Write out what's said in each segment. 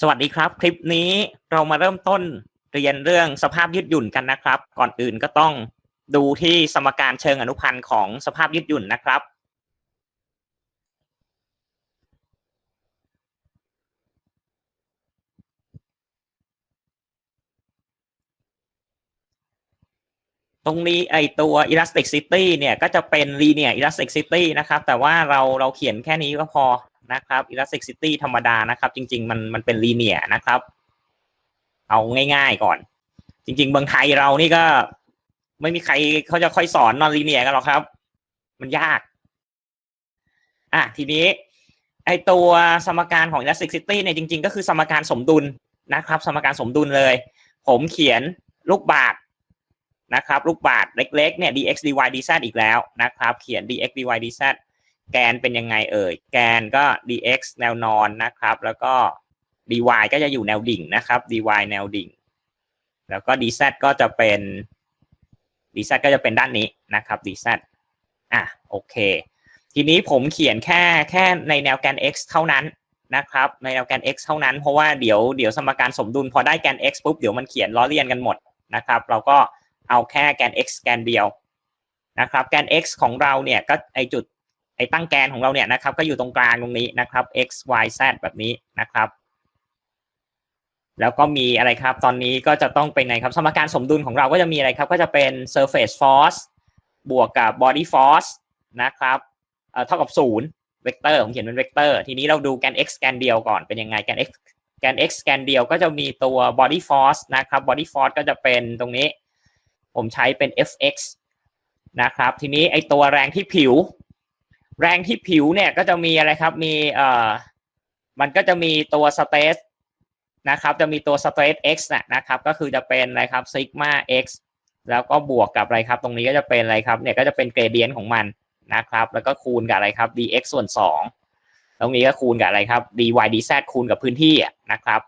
สวัสดีครับ คลิปนี้เรามาเริ่มต้นเรียนเรื่องสภาพยืดหยุ่นกันนะครับ ก่อนอื่นก็ต้องดูที่สมการเชิงอนุพันธ์ของสภาพยืดหยุ่นนะครับ ตรงนี้ไอตัว elasticity เนี่ยก็จะเป็น linear elasticity นะครับ แต่ว่าเราเราเขียนแค่นี้ก็พอ นะครับ elasticity ธรรมดานะครับ จริง ๆ มันมันเป็น linear นะครับ เอาง่าย ๆก่อน จริง ๆ เมืองไทยเรานี่ก็ ไม่มีใครเขาจะค่อยสอน non linear กันหรอกครับ มันยาก อะทีนี้ ไอตัวสมการของ elasticity เนี่ยจริง ๆ ก็คือสมการสมดุลนะครับ สมการสมดุลเลย ผมเขียนลูกบาศก์นะครับ ลูกบาศก์เล็กๆเนี่ย dx dy dz อีกแล้วนะครับ เขียน dx dy dz แกนเป็นยังไงเอ่ย แกนก็ dx แนวนอนนะครับ แล้วก็ dy ก็จะอยู่แนวดิ่งนะครับ dy แนวดิ่ง แล้วก็ dz ก็จะเป็น dz ก็จะเป็นด้านนี้นะครับ dz อะโอเค ทีนี้ผมเขียนแค่แค่ในแนวแกน x เท่านั้นนะครับ ในแนวแกน x เท่านั้น เพราะว่าเดี๋ยวเดี๋ยวสมการสมดุลพอได้แกน x ปุ๊บเดี๋ยวมันเขียนล้อเลียนกันหมดนะครับ เราก็เอาแค่แกน x แกนเดียวนะครับ แกน x ของเราเนี่ยก็ไอจุด ไอตั้งแกนของเราเนี่ยนะครับ ก็อยู่ตรงกลางตรงนี้นะครับ x y z แบบนี้นะครับ แล้วก็มีอะไรครับ ตอนนี้ก็จะต้องเป็นไงครับสมการสมดุลของเราก็จะมีอะไรครับ ก็จะเป็น surface force บวกกับ body force นะครับเอ่อเท่ากับศูนย์เวกเตอร์ผมเขียนเป็นเวกเตอร์ทีนี้เราดูแกน x แกนเดียวก่อนเป็นยังไงแกน x แกน x แกนเดียวก็จะมีตัว body force นะครับ body force ก็จะเป็นตรงนี้ ผมใช้เป็น fx นะครับ ทีนี้ไอตัวแรงที่ผิว แรงที่ผิวเนี่ยก็จะมีอะไรครับมีเอ่อมันก็จะมีตัว stress นะครับจะมีตัว stress x นะนะครับก็คือจะเป็นอะไรครับ sigma x แล้วก็บวกกับอะไรครับ ตรงนี้ก็จะเป็นอะไรครับเนี่ยก็จะเป็นเกรเดียนของมันนะครับ แล้วก็คูณกับอะไรครับ dx ส่วนสองตรงนี้ก็คูณกับอะไรครับ dy dz คูณกับพื้นที่นะครับ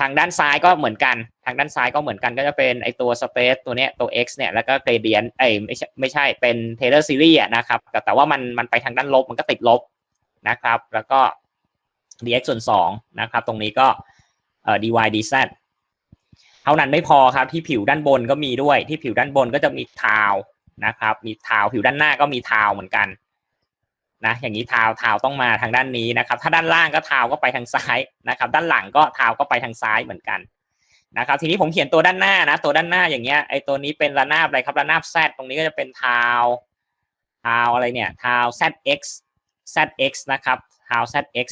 ทางด้านซ้ายก็เหมือนกัน ทางด้านซ้ายก็เหมือนกันก็จะเป็นไอตัวสเปซตัวเนี้ยตัว x เนี่ยแล้วก็เกรเดียนเอ้ยไม่ใช่ไม่ใช่เป็นเทเลอร์ซีรีส์นะครับแต่แต่ว่ามันมันไปทางด้านลบมันก็ติดลบนะครับ แล้วก็ dx ส่วนสองนะครับ ตรงนี้ก็เอ่อ dy dz เท่านั้นไม่พอครับที่ผิวด้านบนก็มีด้วยที่ผิวด้านบนก็จะมีทาวนะครับ มีทาวผิวด้านหน้าก็มีทาวเหมือนกัน นะอย่างนี้ทาวทาวต้องมาทางด้านนี้นะครับ ถ้าด้านล่างก็ทาวก็ไปทางซ้ายนะครับ ด้านหลังก็ทาวก็ไปทางซ้ายเหมือนกันนะครับ ทีนี้ผมเขียนตัวด้านหน้านะ ตัวด้านหน้าอย่างเงี้ยไอตัวนี้เป็นระนาบอะไรครับระนาบ z ตรงนี้ก็จะเป็นทาวทาวอะไรเนี่ยทาว zx zx นะครับทาว zx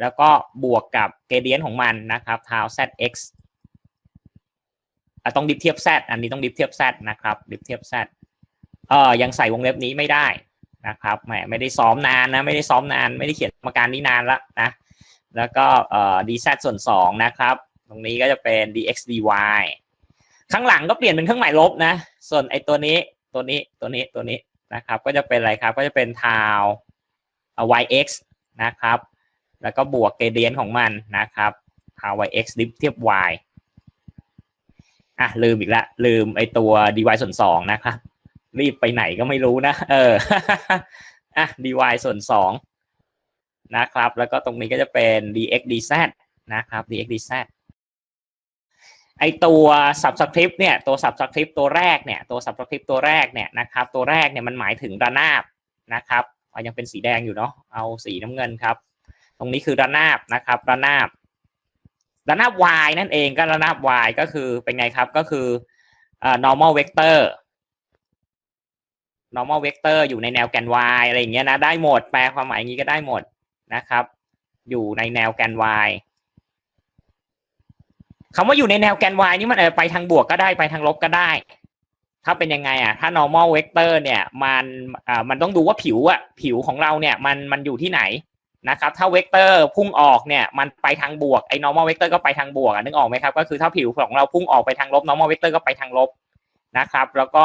แล้วก็บวกกับเกเดียนของมันนะครับทาว zx อะต้องดิฟเทียบ z อันนี้ต้องดิฟเทียบ z นะครับดิฟเทียบ z เออยังใส่วงเล็บนี้ไม่ได้ นะครับแหมไม่ได้ซ้อมนานนะไม่ได้ซ้อมนานไม่ได้เขียนสมการนี้นานละนะแล้วก็เอ่อ dz ส่วนสองนะครับ ตรงนี้ก็จะเป็น dx dy ข้างหลังก็เปลี่ยนเป็นเครื่องหมายลบนะ ส่วนไอ้ตัวนี้ตัวนี้ตัวนี้ตัวนี้นะครับ ก็จะเป็นอะไรครับก็จะเป็นทาว yx นะครับ แล้วก็บวกเกรเดียนของมันนะครับทาว yx ดิฟเทียบ y อะลืมอีกละลืมไอ้ตัว dy ส่วนสองนะครับ รีบไปไหนก็ไม่รู้นะ เอออะ dy ส่วนสองนะครับ แล้วก็ตรงนี้ก็จะเป็น dx dz นะครับ dx dz ไอตัว subscript เนี่ยตัว subscript ตัวแรกเนี่ยตัว subscript ตัวแรกเนี่ยนะครับ ตัวแรกเนี่ยมันหมายถึงระนาบนะครับเอายังเป็นสีแดงอยู่เนาะเอาสีน้ำเงินครับ ตรงนี้คือระนาบนะครับระนาบระนาบ y นั่นเองก็ระนาบ y ก็คือเป็นไงครับก็คืออ normal vector normal vector อยู่ในแนวแกน y อะไรอย่างเงี้ยนะได้หมด แปลความหมายอย่างนี้ก็ได้หมดนะครับ อยู่ในแนวแกน y คำว่าอยู่ในแนวแกน y นี่มันเออไปทางบวกก็ได้ไปทางลบก็ได้ ถ้าเป็นยังไงอะถ้า normal vector เนี่ยมันอ่ามันต้องดูว่าผิวอะผิวของเราเนี่ยมันมันอยู่ที่ไหนนะครับถ้าเวกเตอร์พุ่งออกเนี่ยมันไปทางบวกไอ้ normal vector ก็ไปทางบวกอะนึกออกไหมครับก็คือถ้าผิวของเราพุ่งออกไปทางลบ normal vector ก็ไปทางลบนะครับ แล้วก็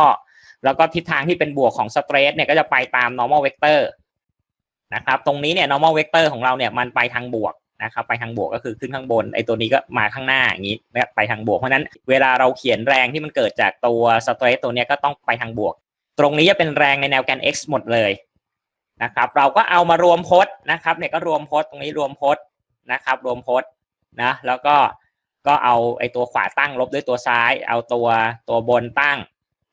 แล้วก็ทิศทางที่เป็นบวกของสเตรทเนี่ยก็จะไปตาม normal vector นะครับ ตรงนี้เนี่ย normal vector ของเราเนี่ยมันไปทางบวกนะครับไปทางบวกก็คือขึ้นข้างบนไอ้ตัวนี้ก็มาข้างหน้าอย่างนี้ไปทางบวกเพราะนั้นเวลาเราเขียนแรงที่มันเกิดจากตัวสเตรทตัวนี้ก็ต้องไปทางบวก ตรงนี้จะเป็นแรงในแนวแกน x หมดเลยนะครับ เราก็เอามารวมพจน์นะครับเนี่ยก็รวมพจน์ตรงนี้รวมพจน์นะครับ รวมพจน์นะแล้วก็ก็เอาไอ้ตัวขวาตั้งลบด้วยตัวซ้าย เอาตัวตัวบนตั้ง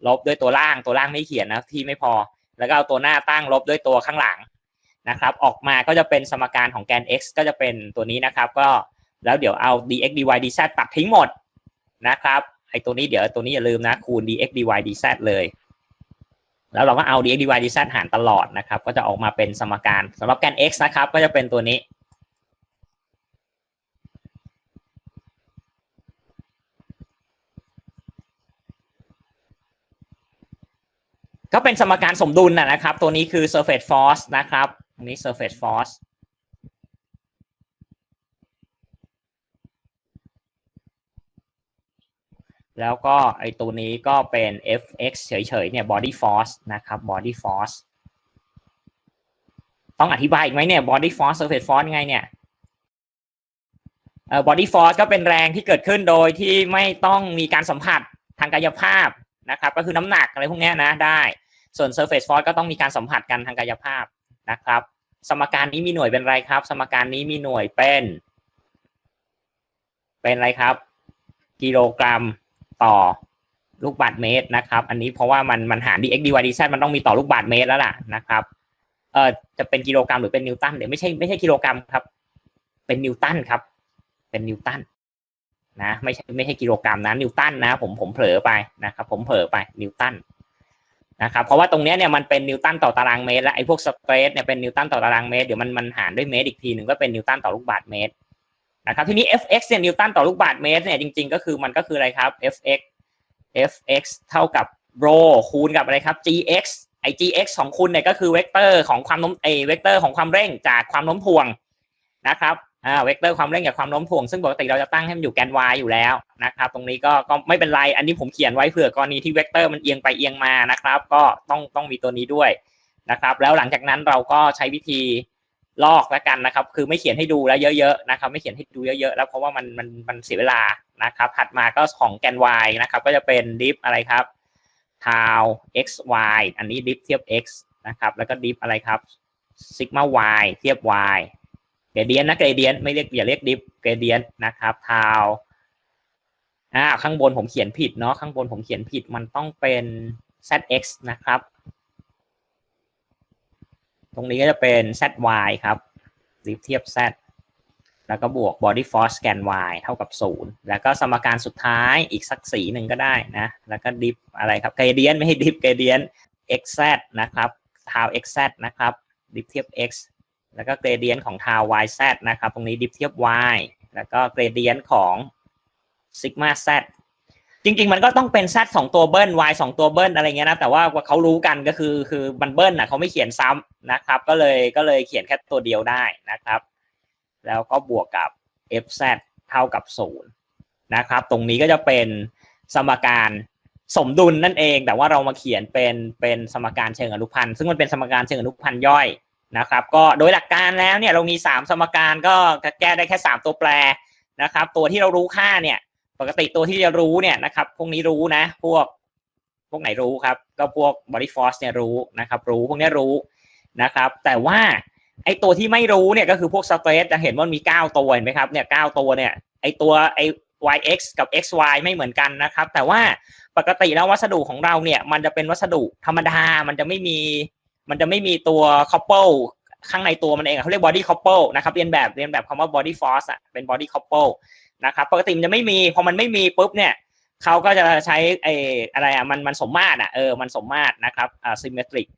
ลบด้วยตัวล่างตัวล่างไม่เขียนนะที่ไม่พอ แล้วก็เอาตัวหน้าตั้งลบด้วยตัวข้างหลังนะครับ ออกมาก็จะเป็นสมการของแกน x ก็จะเป็นตัวนี้นะครับ ก็แล้วเดี๋ยวเอา dx dy dz ตัดทิ้งหมดนะครับไอตัวนี้เดี๋ยวตัวนี้อย่าลืมนะคูณ dx dy dz เลย แล้วเราก็เอา dx dy dz หารตลอดนะครับ ก็จะออกมาเป็นสมการสำหรับแกน x นะครับ ก็จะเป็นตัวนี้ ก็เป็นสมการสมดุลนะนะครับ ตัวนี้คือ surface force นะครับอันนี้ surface force แล้วก็ไอตัวนี้ก็เป็น fx เฉยๆเนี่ย body force นะครับ body force ต้องอธิบายอีกไหมเนี่ย body force surface force ไงเนี่ยเอ่อ body force ก็เป็นแรงที่เกิดขึ้นโดยที่ไม่ต้องมีการสัมผัสทางกายภาพ นะครับก็คือน้ำหนักอะไรพวกนี้นะได้ส่วน surface force ก็ต้องมีการสัมผัสกันทางกายภาพนะครับ สมการนี้มีหน่วยเป็นไรครับ สมการนี้มีหน่วยเป็น เป็นอะไรครับ กิโลกรัมต่อลูกบาศก์เมตรนะครับ อันนี้เพราะว่ามันมันหาร dx dy dz มันต้องมีต่อลูกบาศก์เมตรแล้วล่ะนะครับเออจะเป็นกิโลกรัมหรือเป็นนิวตันเดี๋ยวไม่ใช่ไม่ใช่กิโลกรัมครับ เป็นนิวตันครับ เป็นนิวตัน นะไม่ใช่ไม่ใช่กิโลกรัมนะนิวตันนะผมผมเผลอไปนะครับผมเผลอไปนิวตันนะครับเพราะว่าตรงเนี้ยเนี่ยมันเป็นนิวตันต่อตารางเมตรและไอ้พวกสเตรสเนี่ยเป็นนิวตันต่อตารางเมตรเดี๋ยวมันมันหารด้วยเมตรอีกทีหนึ่งก็เป็นนิวตันต่อลูกบาศก์เมตรนะครับทีนี้ fx เนี่ยนิวตันต่อลูกบาศก์เมตรเนี่ยจริงๆก็คือมันก็คืออะไรครับ fx fx เท่ากับ rho คูณกับอะไรครับ gx ไอ้ gx ของคุณเนี่ยก็คือเวกเตอร์ของความโน้มไอ้เวกเตอร์ของความเร่งจากความโน้มถ่วงนะครับ อ่าเวกเตอร์ความเร่งจากความโน้มถ่วงซึ่งปกติเราจะตั้งให้มันอยู่แกน y อยู่แล้วนะครับ ตรงนี้ก็ก็ไม่เป็นไร อันนี้ผมเขียนไว้เผื่อกรณีที่เวกเตอร์มันเอียงไปเอียงมานะครับ ก็ต้องต้องมีตัวนี้ด้วยนะครับ แล้วหลังจากนั้นเราก็ใช้วิธีลอกแล้วกันนะครับ คือไม่เขียนให้ดูแล้วเยอะๆนะครับ ไม่เขียนให้ดูเยอะๆแล้วเพราะว่ามันมันมันเสียเวลานะครับ ถัดมาก็ของแกน y นะครับ ก็จะเป็นดิฟอะไรครับทาว x y อันนี้ดิฟเทียบ x นะครับ แล้วก็ดิฟอะไรครับซิกมา y เทียบ y เกรเดียนนะเกรเดียนไม่เรียกอย่าเรียกดิฟเกรเดียนนะครับทาวอ่าข้างบนผมเขียนผิดเนาะข้างบนผมเขียนผิดมันต้องเป็น zx นะครับ ตรงนี้ก็จะเป็น zy ครับดิฟเทียบ z แล้วก็บวก body force scan y เท่ากับ 0 แล้วก็สมการสุดท้ายอีกสักสีหนึ่งก็ได้นะ แล้วก็ดิฟอะไรครับ gradient ไม่ให้ดิฟ gradient xz นะครับทาว xz นะครับดิฟเทียบ x แล้วก็ gradient ของทาว yz นะครับ ตรงนี้ดิฟเทียบ y แล้วก็ gradient ของ sigma z จริง ๆ มันก็ต้องเป็น z สองตัวเบิ้ล y สองตัวเบิ้ลอะไรเงี้ยนะ แต่ว่าเขารู้กันก็คือคือมันเบิ้ลนะเขาไม่เขียนซ้ำนะครับ ก็เลยก็เลยเขียนแค่ตัวเดียวได้นะครับ แล้วก็บวกกับ fz เท่ากับ 0 นะครับ ตรงนี้ก็จะเป็นสมการสมดุลนั่นเอง แต่ว่าเรามาเขียนเป็นเป็นสมการเชิงอนุพันธ์ ซึ่งมันเป็นสมการเชิงอนุพันธ์ย่อย นะครับก็โดยหลักการแล้วเนี่ยเรามี 3 สมการก็แก้ได้แค่ 3 ตัวแปรนะครับ ตัวที่เรารู้ค่าเนี่ย ปกติตัวที่จะรู้เนี่ยนะครับ พวกนี้รู้นะ พวกพวกไหนรู้ครับ ก็พวก body force เนี่ยรู้นะครับ รู้พวกนี้รู้นะครับ แต่ว่าไอตัวที่ไม่รู้เนี่ยก็คือพวกสเตรสจะเห็นว่ามี 9 ตัวเห็นไหมครับเนี่ย9ตัวเนี่ยไอตัวไอ yx กับ xy ไม่เหมือนกันนะครับ แต่ว่าปกติแล้ววัสดุของเราเนี่ย มันจะเป็นวัสดุธรรมดามันจะไม่มี มันจะไม่มีตัว couple ข้างในตัวมันเองเขาเรียก body couple นะครับเรียนแบบเรียนแบบคำว่า body force อะเป็น body couple นะครับปกติมันจะไม่มีพอมันไม่มีปุ๊บเนี่ยเขาก็จะใช้ไอ้อะไรอะมันมันสมมาตรอะเออมันสมมาตรนะครับอ่า symmetric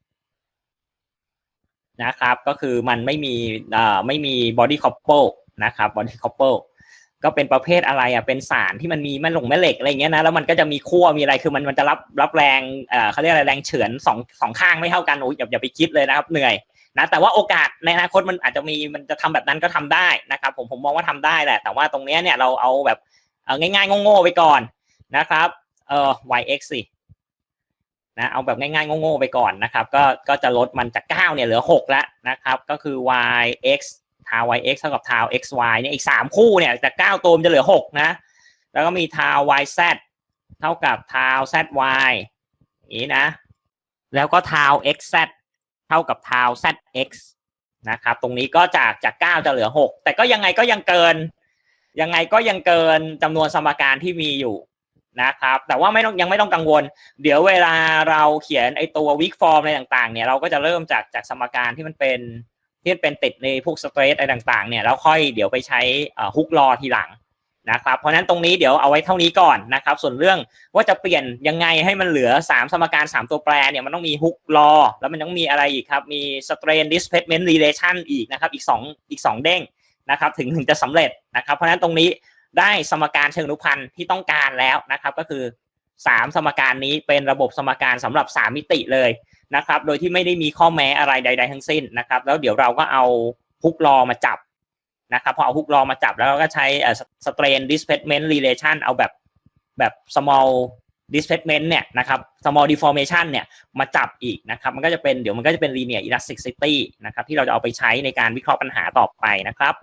นะครับก็คือมันไม่มีอ่าไม่มี body couple นะครับ body couple ก็เป็นประเภทอะไรอะเป็นสารที่มันมีแม่หลงแม่เหล็กอะไรเงี้ยนะแล้วมันก็จะมีขั้วมีอะไรคือมันมันจะรับรับแรงเอ่อเขาเรียกอะไรแรงเฉือนสองสองข้างไม่เท่ากันโอ้ยอย่าอย่าไปคิดเลยนะครับเหนื่อยนะแต่ว่าโอกาสในอนาคตมันอาจจะมีมันจะทำแบบนั้นก็ทำได้นะครับผมผมมองว่าทำได้แหละ แต่ว่าตรงเนี้ยเนี่ยเราเอาแบบเอาง่ายๆโง่ๆไปก่อนนะครับเอ่อ yx สินะเอาแบบง่ายๆโง่ๆไปก่อนนะครับ ก็ก็จะลดมันจาก9เนี่ยเหลือ6แล้วนะครับ ก็คือ yx าว yx เท่ากับทาว xy เนี่ยอีก 3 คู่เนี่ยจาก9ตัวมันจะเหลือ 6 นะ แล้วก็มีทาว yz เท่ากับทาว zy นี้นะ แล้วก็ทาว xz เท่ากับทาว zx นะครับ ตรงนี้ก็จากจาก 9 จะเหลือ 6 แต่ก็ยังไงก็ยังเกิน ยังไงก็ยังเกินจำนวนสมการที่มีอยู่นะครับ แต่ว่าไม่ต้องยังไม่ต้องกังวล เดี๋ยวเวลาเราเขียนไอตัว weak form อะไรต่างๆ เนี่ยเราก็จะเริ่มจากจากสมการที่มันเป็น ที่เป็นติดในพวก stress อะไรต่างๆเนี่ยแล้วค่อยเดี๋ยวไปใช้ฮุกลอทีหลังนะครับเพราะนั้นตรงนี้เดี๋ยวเอาไว้เท่านี้ก่อนนะครับ ส่วนเรื่องว่าจะเปลี่ยนยังไงให้มันเหลือ 3 สมการ 3 ตัวแปรเนี่ยมันต้องมีฮุกลอแล้วมันต้องมีอะไรอีกครับ มี strain displacement relation อีกนะครับ อีก 2 อีก 2 เด้งนะครับ ถึงถึงจะสำเร็จนะครับ เพราะนั้นตรงนี้ได้สมการเชิงอนุพันธ์ที่ต้องการแล้วนะครับ ก็คือ 3 สมการนี้เป็นระบบสมการสำหรับ 3 มิติเลย นะครับ โดยที่ไม่ได้มีข้อแม้อะไรใด ๆ ทั้งสิ้นนะครับ แล้วเดี๋ยวเราก็เอาฮุกลอมาจับนะครับพอเอาฮุกลอมาจับแล้วเราก็ใช้ strain displacement relation เอาแบบแบบ small displacement เนี่ยนะครับ small deformation เนี่ยมาจับอีกนะครับ มันก็จะเป็นเดี๋ยวมันก็จะเป็น linear elasticity นะครับที่เราจะเอาไปใช้ในการวิเคราะห์ปัญหาต่อไปนะครับ